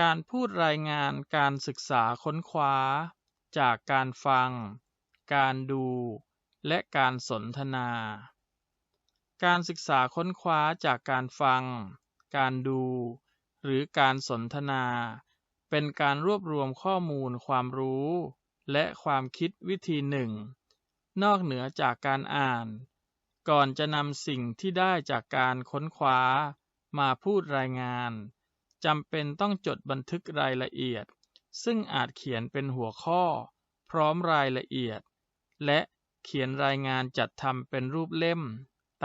การพูดรายงานการศึกษาค้นคว้า จากการฟัง การดู และการสนทนา การศึกษาค้นคว้าจากการฟัง การดู หรือการสนทนา เป็นการรวบรวมข้อมูลความรู้ และความคิดวิธีหนึ่ง นอกเหนือจากการอ่าน ก่อนจะนำสิ่งที่ได้จากการค้นคว้า มาพูดรายงาน จำเป็นต้องจดบันทึกรายละเอียด ซึ่งอาจเขียนเป็นหัวข้อ พร้อมรายละเอียด และเขียนรายงานจัดทำเป็นรูปเล่ม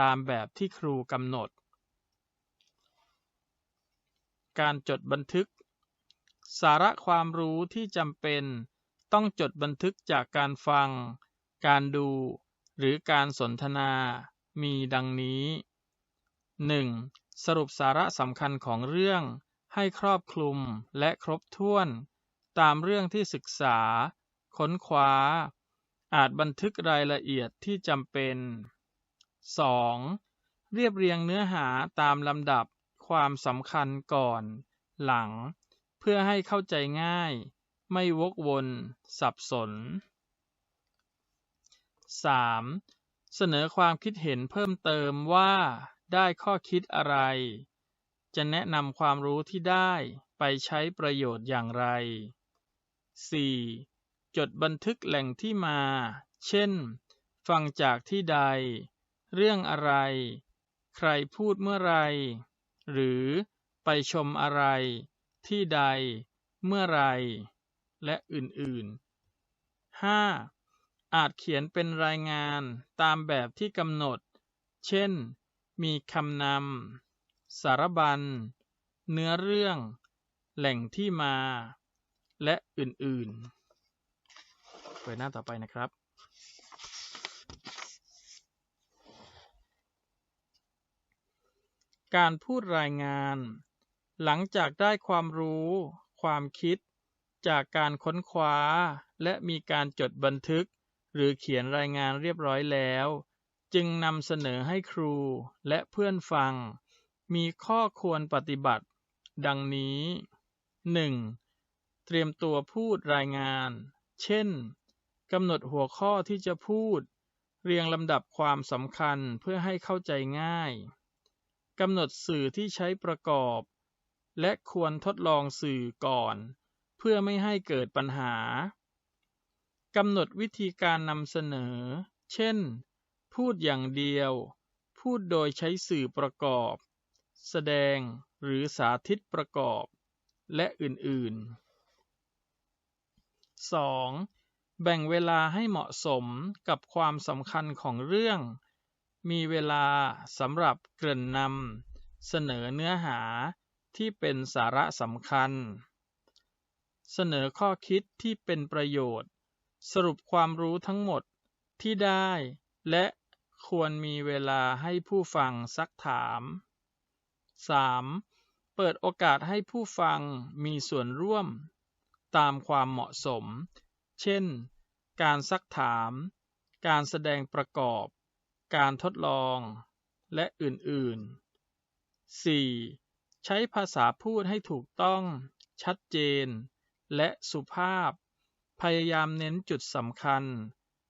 ตามแบบที่ครูกำหนด การจดบันทึก สาระความรู้ที่จำเป็น ต้องจดบันทึกจากการฟัง การดู หรือการสนทนา มีดังนี้ 1. สรุปสาระสำคัญของเรื่อง ให้ครอบคลุมและครบถ้วนตามเรื่องที่ศึกษา ค้นคว้า อาจบันทึกรายละเอียดที่จำเป็น 2. เรียบเรียงเนื้อหาตามลำดับความสำคัญก่อน หลัง เพื่อให้เข้าใจง่าย ไม่วกวนสับสน 3. เสนอความคิดเห็นเพิ่มเติมว่าได้ข้อคิดอะไร จะแนะนำความรู้ที่ได้ไปใช้ประโยชน์อย่างไร 4. จดบันทึกแหล่งที่มา เช่น ฟังจากที่ใด เรื่องอะไร ใครพูดเมื่อไร หรือไปชมอะไร ที่ใด เมื่อไร และอื่นๆ 5. อาจเขียนเป็นรายงานตามแบบที่กำหนด เช่น มีคำนำ สารบัญ เนื้อเรื่อง แหล่งที่มา และอื่นๆ เปิดหน้าต่อไปนะครับ การพูดรายงาน หลังจากได้ความรู้ ความคิด จากการค้นคว้า และมีการจดบันทึก หรือเขียนรายงานเรียบร้อยแล้ว จึงนำเสนอให้ครูและเพื่อนฟัง มีข้อควรปฏิบัติ ดังนี้ 1. เตรียมตัวพูดรายงาน เช่น กำหนดหัวข้อที่จะพูด เรียงลำดับความสำคัญเพื่อให้เข้าใจง่าย กำหนดสื่อที่ใช้ประกอบ และควรทดลองสื่อก่อน เพื่อไม่ให้เกิดปัญหากำหนดวิธีการนำเสนอ เช่น พูดอย่างเดียว พูดโดยใช้สื่อประกอบ แสดงหรือสาธิตประกอบ และอื่นๆ 2. แบ่งเวลาให้เหมาะสมกับความสำคัญของเรื่อง มีเวลาสำหรับเกริ่นนำเสนอเนื้อหาที่เป็นสาระสำคัญ เสนอข้อคิดที่เป็นประโยชน์ สรุปความรู้ทั้งหมดที่ได้ และควรมีเวลาให้ผู้ฟังซักถาม 3. เปิดโอกาสให้ผู้ฟังมีส่วนร่วม ตามความเหมาะสม เช่น การซักถาม การแสดงประกอบ การทดลอง และอื่นๆ 4. ใช้ภาษาพูดให้ถูกต้อง ชัดเจน และสุภาพ พยายามเน้นจุดสำคัญ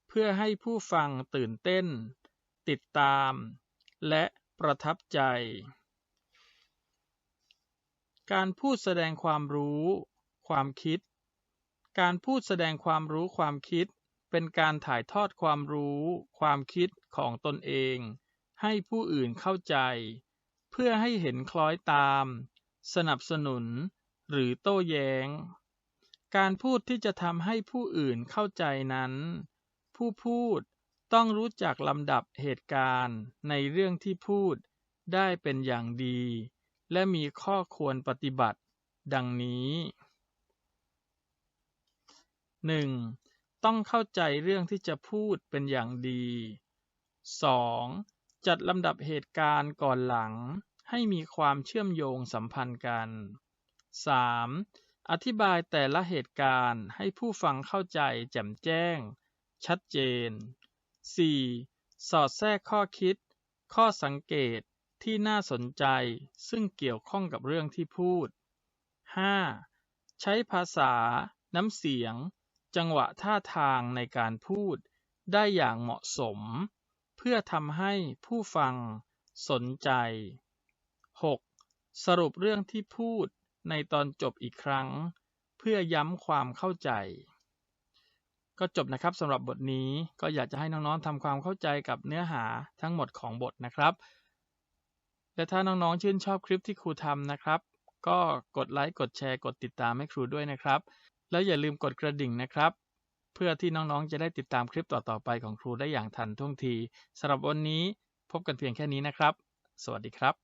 เพื่อให้ผู้ฟังตื่นเต้น ติดตาม และประทับใจ การพูดแสดงความรู้ ความคิด การพูดแสดงความรู้ความคิด เป็นการถ่ายทอดความรู้ ความคิดของตนเอง ให้ผู้อื่นเข้าใจ เพื่อให้เห็นคล้อยตาม สนับสนุน หรือโต้แย้ง การพูดที่จะทำให้ผู้อื่นเข้าใจนั้น ผู้พูดต้องรู้จักลำดับเหตุการณ์ในเรื่องที่พูดได้เป็นอย่างดี และมีข้อควรปฏิบัติ ดังนี้ 1. ต้องเข้าใจเรื่องที่จะพูดเป็นอย่างดี 2. จัดลำดับเหตุการณ์ก่อนหลัง ให้มีความเชื่อมโยงสัมพันธ์กัน 3. อธิบายแต่ละเหตุการณ์ให้ผู้ฟังเข้าใจแจ่มแจ้ง ชัดเจน 4. สอดแทรกข้อคิด ข้อสังเกต ที่น่าสนใจซึ่งเกี่ยวข้องกับเรื่องที่พูด 5. ใช้ภาษา น้ำเสียง จังหวะท่าทางในการพูด ได้อย่างเหมาะสม เพื่อทำให้ผู้ฟังสนใจ 6. สรุปเรื่องที่พูดในตอนจบอีกครั้ง เพื่อย้ำความเข้าใจ ก็จบนะครับสำหรับบทนี้ก็อยากจะให้น้องๆทำความเข้าใจกับเนื้อหาทั้งหมดของบทนะครับ และถ้าน้องๆ ชื่นชอบคลิปที่ครูทำนะครับ ก็กดไลค์ กดแชร์ กดติดตามให้ครูด้วยนะครับ แล้วอย่าลืมกดกระดิ่งนะครับ เพื่อที่น้องๆ จะได้ติดตามคลิปต่อๆ ไปของครูได้อย่างทันท่วงทีสำหรับวันนี้พบกันเพียงแค่นี้นะครับ สวัสดีครับ